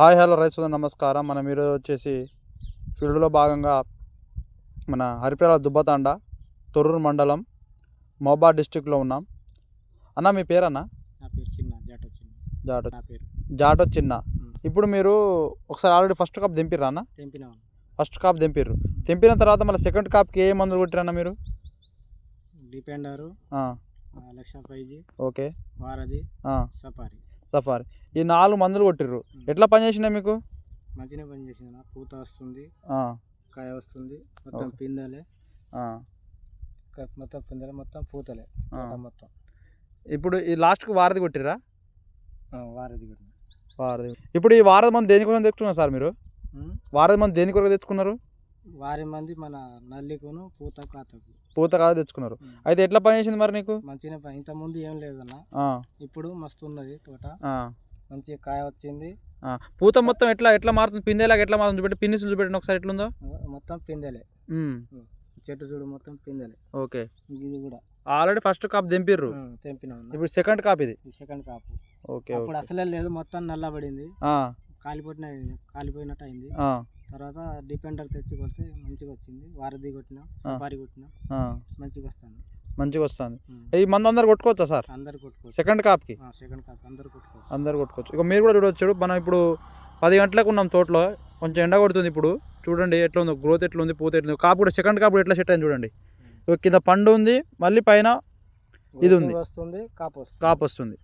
Hi hello రైతు నమస్కారం. మనం ఈరోజు వచ్చేసి ఫీల్డ్లో భాగంగా మన హరిప్రాల దుబ్బతాండ తొర్రూరు మండలం మోబా డిస్టిక్లో ఉన్నాం. అన్న మీ పేరన్న? నా పేరు చిన్న జాటో చిన్న. జాటో నా పేరు. జాటో చిన్న. ఉమ్. ఇప్పుడు మీరు ఒకసారి ఆల్రెడీ ఫస్ట్ కాప్ దింపిర్రా అన్న? తెంపినాం ఫస్ట్ కాప్ దింపిర్రు తెంపిన తర్వాత మళ్ళీ సెకండ్ కాప్కి ఏ మందులు కొట్టిరన్న మీరు? డిపెండరు ఆ, లక్ష ప్రైజీ ఓకే. వారధి ఆ, సఫారీ. సఫారీ. ఈ నాలుగు మందులు కొట్టిర్రు. ఎట్లా పనిచేసినాయి మీకు? మంచిగా పని చేసిన పూత వస్తుంది కాయ వస్తుంది మొత్తం. పిందెలే. మొత్తం పిందెలే మొత్తం పూతలే మొత్తం. ఇప్పుడు ఈ లాస్ట్కి వారధి కొట్టిర్రా? వారధి కూడా వారధి ఇప్పుడు ఈ వారధి మంది దేనికోసం తెచ్చుకున్నారు సార్ మీరు. వారధి మంది దేని కొరకు తెచ్చుకున్నారు? వారి మంది మన నల్లికును పూత కాతకు. పూత కాదు తెచ్చుకున్నారు. అయితే ఎట్లా పని చేసింది మరి నీకు? మంచిగా పని. ఇంత ముందు ఏం లేదన్న ఇప్పుడు మస్తు ఉన్నది తోట. ఆ, మంచిగా కాయ వచ్చింది. పూత మొత్తం ఎట్లా ఎట్లా మారుతుంది? పిందేలాగా ఎట్లా మారుతుంది? చూపెట్టి. పిన్నిస్ చూపెట్టండి ఒకసారి ఎట్లుందో. మొత్తం పిందెలే. చెట్టు చూడు మొత్తం పిందెలే. ఓకే. ఇది కూడా. ఆల్రెడీ ఫస్ట్ కాప్ దింపిర్రు ఉమ్, తెంపినాం. ఇప్పుడు సెకండ్ కాప్ ఇది. సెకండ్ కాపు. ఓకే అప్పుడు అసలే లేదు. మొత్తం నల్లబడింది. కాలిపోయిన కాలిపోయినట్టు అయింది. తర్వాత డిపెండర్ తెచ్చి కొడితే మంచిగా వచ్చింది వారధి కొట్టిన సఫారీ కొట్టిన. మంచిగా వస్తుంది మంచిగా వస్తుంది. ఈ మంది అందరు కొట్టుకోవచ్చా సార్? అందరు కొట్టుకోవచ్చు. సెకండ్ కాప్కి సెకండ్ కాపు అందరు కొట్టుకోవచ్చు. అందరు కొట్టుకోవచ్చు. ఇక మీరు కూడా చూడవచ్చు మనం ఇప్పుడు పది గంటలకు ఉన్నాం తోటలో. కొంచెం ఎండ కొడుతుంది ఇప్పుడు. చూడండి ఎట్లా ఉందో గ్రోత్ ఎట్లా ఉంది పూత ఎట్లా ఉంది కాపు కూడా సెకండ్ కాపు ఎట్లా సెట్ అయింది చూడండి. కింద పండు ఉంది మళ్ళీ పైన ఇది ఉంది. వస్తుంది కాపు వస్తుంది. కాపు వస్తుంది.